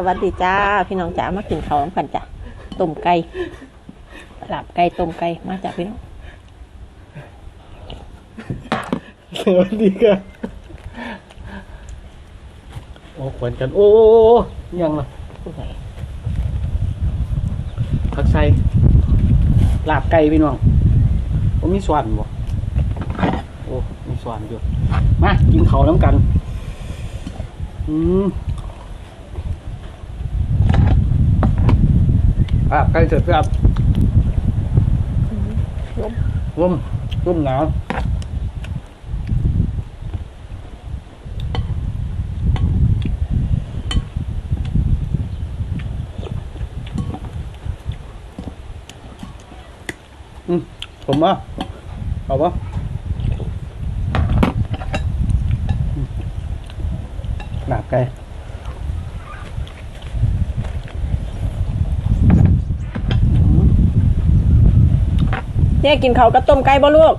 สวัสดีจ้า พี่น้องจ๋ามากินข้าวน้ำกันจ้ะต้มไก่หลับไก่ต้มไก่มาจ้ะพี่น้องสวัสดีครับโอ้ขวัญกันโอ้โอ้ยังล่ะผักไส้ลาบไก่พี่น้องโอ้มีสวนบ่โอ้มีสวนอยู่มากินเขาวน้ำกัน อืม ลาบไก่เสร็จครับล้มร่มร่มหนาวอืมผมว่า เอาปะอืมหนาบไก่เนี่ยกินข้าวกับต้มไก่บ่ลูก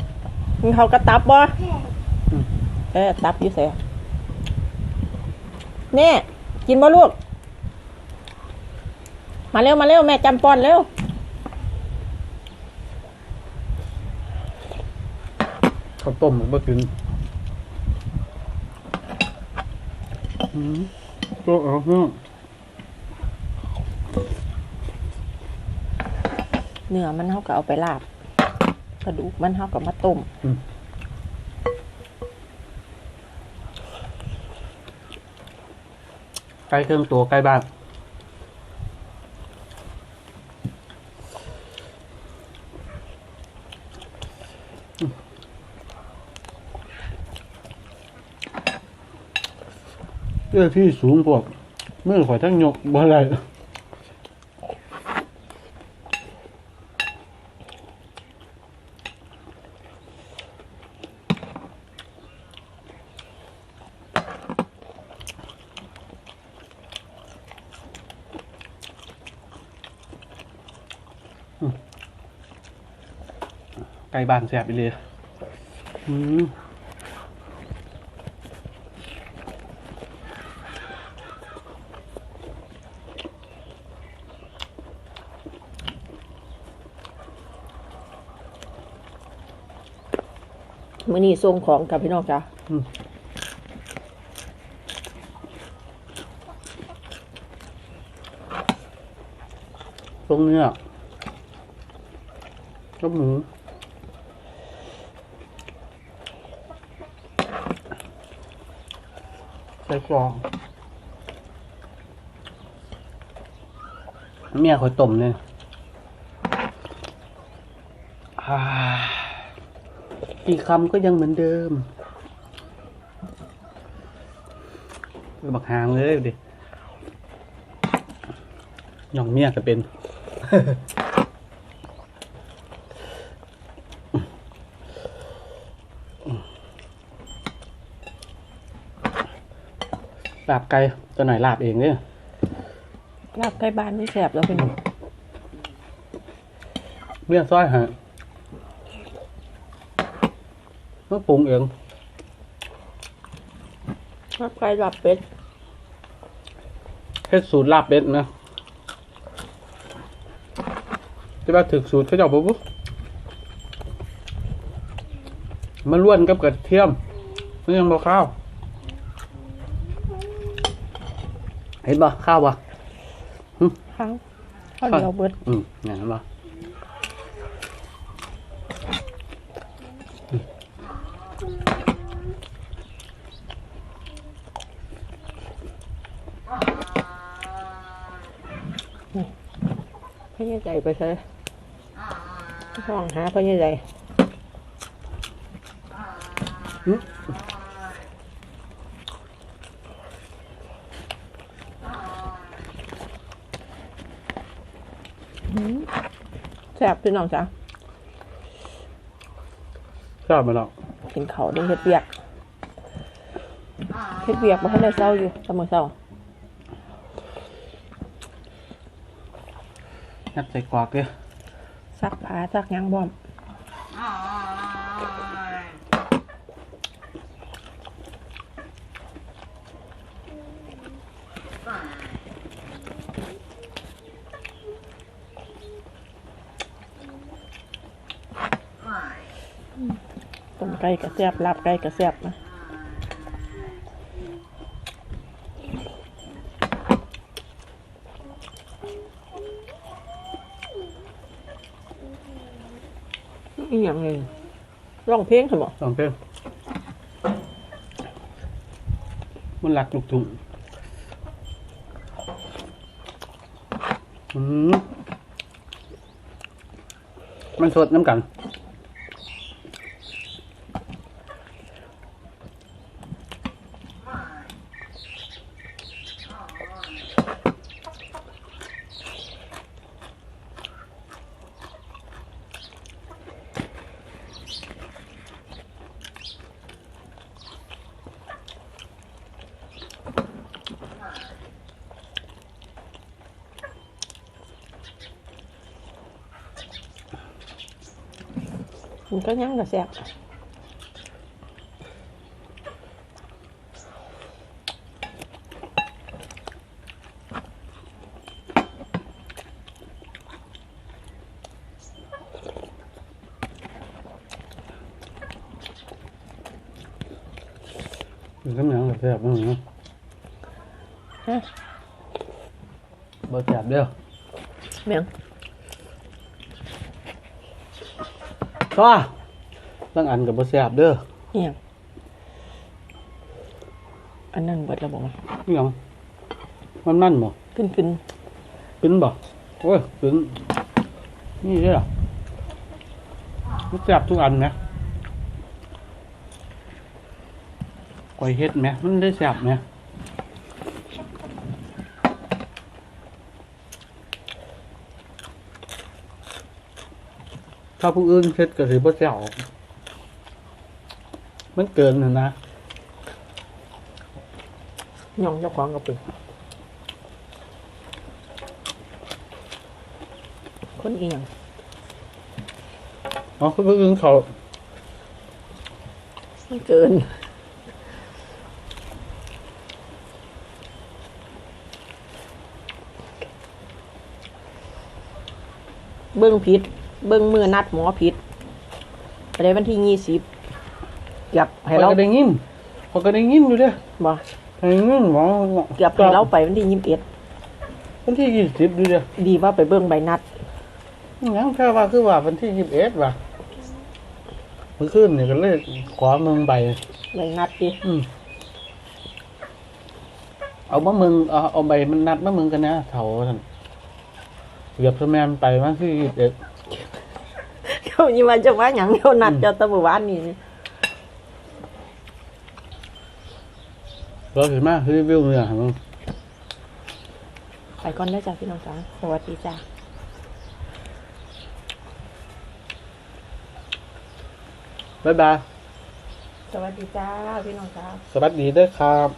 กินข้าวกับตับบ่เออตับอยู่เสียเนี่ยกินบ่ลูก มาเร็วมาเร็วแม่จำปอนเร็วข้าวต้มเมื่อคืนอืมตัวเอาเนาะเนื้อมันเฮาก็เอาไปลาบ กระดูกมันเฮาก็มาต้มใกล้เครื่องตัวใกล้บ้านเรื่องที่สูงพวกเมื่อข่อยทั้งยกบ่ได้ ใกล้บ้านแสบไปเลยอืมมื้อนี้ส่งของกับพี่น้องจ้ะตรงเนื้อก็หมู ใส่กรองเมียคอยต้มเนี่ยอ่าอีกคำก็ยังเหมือนเดิมบักหางเลยดิหย่องเมียก็เป็น ลาบไก่ตัวหน่อยลาบเองเนี่ยลาบไก่บ้านนี่แซ่บแล้วพี่น้องเมี่ยงซอยฮะเมื่อปรุงเองลาบไก่ลาบเป็ดเฮ็ดสูตรลาบเป็ดนะที่ว่าถึกสูตรเขาเจ้าปุ๊บมาล้วนกับกระเทียมมันยังบ่ข้าว เห็นบ่ข้าวบ่ครั้งข้าวเหนียวเบิดอืมอย่างนั้นบ่พ่อใหญ่ใจไปใช่ห้องหาพ่อใหญ่ใจ อืม แซ่บพี่น้องจ้ะชอบมาแล้วกินเขาวได้เฮ็ดเวียกเฮ็ดเวียกบ่ทันได้เศร้าอยู่เสมอเศร้ายัดใส่กรอกเด้อซักผ้าซักหยังบ่อม ไก่กระแซบลาบไก่กระแซบนะอีกอย่างหนึ่งร้องเพลงเหรอสองเพลงมันหลักลูกทุ่งอืมมันสดน้ำกัน มันก็ยังกระแซบมันก็เหนียวแบบแซ่บมากนะฮะบ่แซ่บเด้อเมียงก็ตั้งอันกับบ่แซ่บเด้อเอียงอันนั้นเบิดแล้วบอกว่านี่หยังมันนั่นบ่ขึ้นขึ้นกึ้นบ่โอ้ยกึ้นนี่เด้อมันแซ่บทุกอันนะก้อยเฮ็ดไหมมันได้แซ่บไหม ถ้าผู้อื่นเฮ็ดก็สิบ่แซ่บมันเกินน่ะนะย่องเจ้าของก็เป็นคนเอียงอ๋อผู้อื่นเขามันเกินเบิ้งผิด เบิ้งมือนัดหมอผิดอะไรวันที่ยี่สิบเกือบให้เขาเราก็ได้ยินเขาก็ได้ยินอยู่เด้อบ่ได้ยินหมอเกือบให้เราไปวันที่ยี่สิบเอ็ดวันที่ยี่สิบดูเด้อดีว่าไปเบิ้งใบนัดยังแค่ว่าคือว่าวันที่ยี่สิบเอ็ดว่ะเมื่อคืนเนี่ยก็เลยขอเมืองใบใบนัดดิอืมเอามาเมืองเอาเอาใบมันนัดมาเมืองกันนะเถาท่านเกือบสแมนไปวันที่ยี่สิบเอ็ดเดี๋ ยวนี้มันจะว่าหยังเดี๋ยวนัดเจะตะบวานนี่เราเห็นไหมรีวิวเนี่ยมึงไปก่อนได้อจ้าพี่น้องจ้าสวัสดีจ้าบ๊ายบาย สวัสดีจ้าพี่น้องจ้าสวัสดีเด้วยครับ